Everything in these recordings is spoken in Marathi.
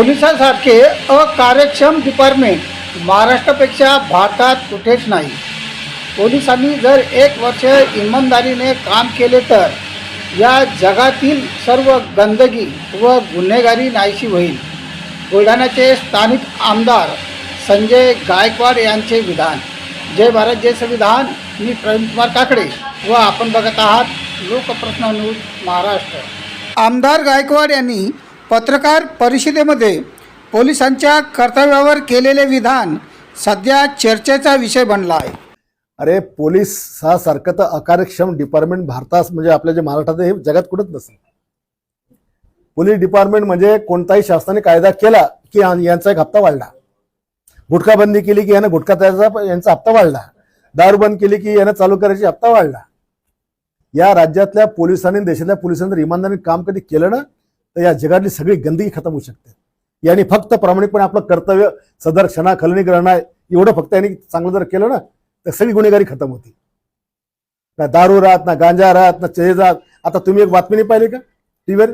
पोलिसांसारखे अकार्यक्षम डिपार्टमेंट महाराष्ट्रापेक्षा भारतात कुठेच नाही. पोलिसांनी जर एक वर्ष इमानदारीने काम केले तर या जगातील सर्व गंदगी व गुन्हेगारी नाहीशी होईल. बुलढाण्याचे स्थानिक आमदार संजय गायकवाड यांचे विधान. जय भारत जय संविधान. मी प्रवीणकुमार काकडे व आपण बघत आहात लोकप्रश्न न्यूज महाराष्ट्र. आमदार गायकवाड यांनी पत्रकार परिषदेमध्ये पोलिसांच्या कर्तव्यावर केलेले विधान सध्या चर्चेचा विषय बनला आहे. अरे पोलीस हा सारखं तर अकार्यक्षम डिपार्टमेंट भारतात म्हणजे आपल्या जे महाराष्ट्रात हे जगात कुठंच नसेल. पोलीस डिपार्टमेंट म्हणजे कोणताही शासनाने कायदा केला की यांचा एक हप्ता वाढला. गुटखा बंदी केली की यानं गुटखा त्याचा यांचा हप्ता वाढला. दारू बंद केली की यानं चालू करायची हप्ता वाढला. या राज्यातल्या पोलिसांनी देशातल्या पोलिसांनी जर इमानदारीने काम कधी केलं ना तर या जगातली सगळी गंदगी खतम होऊ शकते. यांनी फक्त प्रामाणिकपणे आपलं कर्तव्य सदर क्षणा खलनी ग्रहणा एवढं फक्त यांनी चांगलं जर केलं ना तर सगळी गुन्हेगारी खतम होती ना दारू राहत ना गांजा राहत ना चेज राहत आता तुम्ही एक बातमी नाही पाहिली का? टीव्हीवर?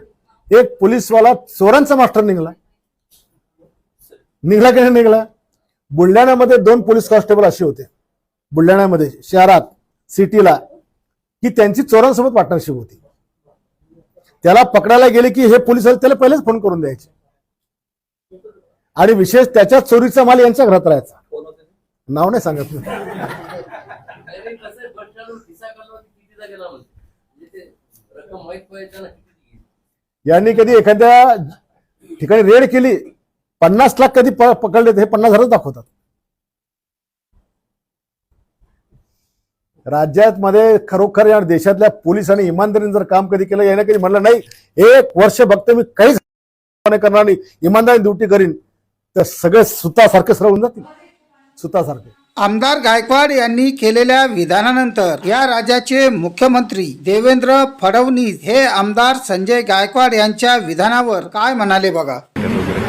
एक पोलीसवाला चोरांचा मास्टर निघाला. निघाला की नाही निघाला? बुलढाण्यामध्ये दोन पोलीस कॉन्स्टेबल असे होते. बुलढाण्यामध्ये शहरात सिटीला की त्यांची चोरांसोबत पार्टनरशिप होती. त्याला पकडायला गेले की हे पोलीस त्याला पहिलेच फोन करून द्यायचे. आणि विशेष त्याच्या चोरीचा माल यांच्या घरात राहायचा. नाव नाही सांगत मी. यांनी कधी एखाद्या ठिकाणी रेड केली पन्नास लाख कधी प- पकडले तर हे पन्नास हजारच दाखवतात. राज्यात मध्ये खरोखर या देशातल्या पोलिसांनी इमानदारीने जर काम कधी केलं याने कधी म्हणलं नाही एक वर्ष बघतो मी काहीच नाही करणार नाही इमानदारी ड्युटी करीन तर सगळे सुतासारखे सरळ होऊन जातील. सुतासारखे. आमदार गायकवाड यांनी केलेल्या विधानानंतर या राज्याचे मुख्यमंत्री देवेंद्र फडणवीस हे आमदार संजय गायकवाड यांच्या विधानावर काय म्हणाले बघा?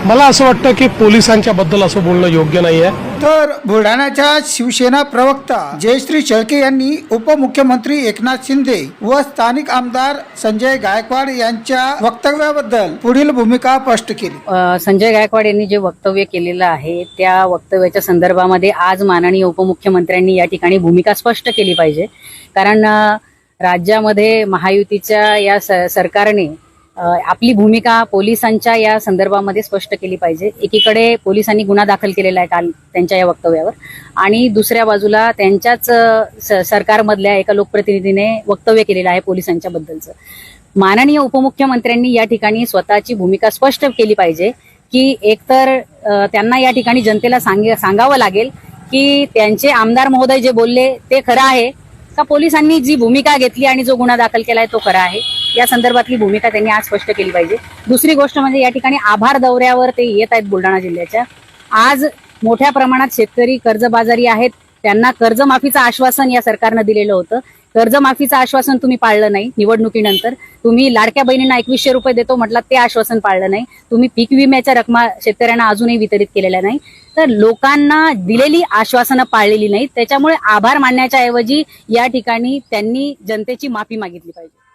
मला असं वाटतं की पोलिसांच्या बद्दल असं बोलणं योग्य नाही आहे तर बुलढाण्याच्या शिवसेना प्रवक्ता जयश्री शेळके यांनी उपमुख्यमंत्री एकनाथ शिंदे व स्थानिक आमदार संजय गायकवाड यांच्या वक्तव्याबद्दल पुढील भूमिका स्पष्ट केली. संजय गायकवाड यांनी जे वक्तव्य केलेलं आहे त्या वक्तव्याच्या संदर्भामध्ये आज माननीय उपमुख्यमंत्र्यांनी या ठिकाणी भूमिका स्पष्ट केली पाहिजे. कारण राज्यामध्ये महायुतीच्या या स- सरकारने आपली भूमिका पोलिसांच्या या संदर्भामध्ये स्पष्ट केली पाहिजे. एकीकडे पोलिसांनी गुन्हा दाखल केलेला आहे काल त्यांच्या या वक्तव्यावर आणि दुसऱ्या बाजूला त्यांच्याच सरकारमधल्या एका लोकप्रतिनिधीने वक्तव्य केलेलं आहे पोलिसांच्या बद्दलचं. माननीय उपमुख्यमंत्र्यांनी या ठिकाणी स्वतःची भूमिका स्पष्ट केली पाहिजे की एकतर त्यांना या ठिकाणी जनतेला सांग सांगावं लागेल की त्यांचे आमदार महोदय जे बोलले ते खरं आहे का पोलिसांनी जी भूमिका घेतली आणि जो गुन्हा दाखल केलाय तो खरा आहे? या संदर्भातली भूमिका त्यांनी आज स्पष्ट केली पाहिजे. दुसरी गोष्ट म्हणजे या ठिकाणी आभार दौऱ्यावर ते येत आहेत बुलढाणा जिल्ह्याच्या. आज मोठ्या प्रमाणात शेतकरी कर्जबाजारी आहेत. त्यांना कर्जमाफीचं आश्वासन या सरकारनं दिलेलं होतं. कर्जमाफीचं आश्वासन तुम्ही पाळलं नाही निवडणुकीनंतर. तुम्ही लाडक्या बहिणींना एकवीसशे रुपये देतो म्हटलं ते आश्वासन पाळलं नाही. तुम्ही पीक विम्याच्या रकमा शेतकऱ्यांना अजूनही वितरित केलेल्या नाही. तर लोकांना दिलेली आश्वासनं पाळलेली नाहीत. त्याच्यामुळे आभार मानण्याच्या ऐवजी या ठिकाणी त्यांनी जनतेची माफी मागितली पाहिजे.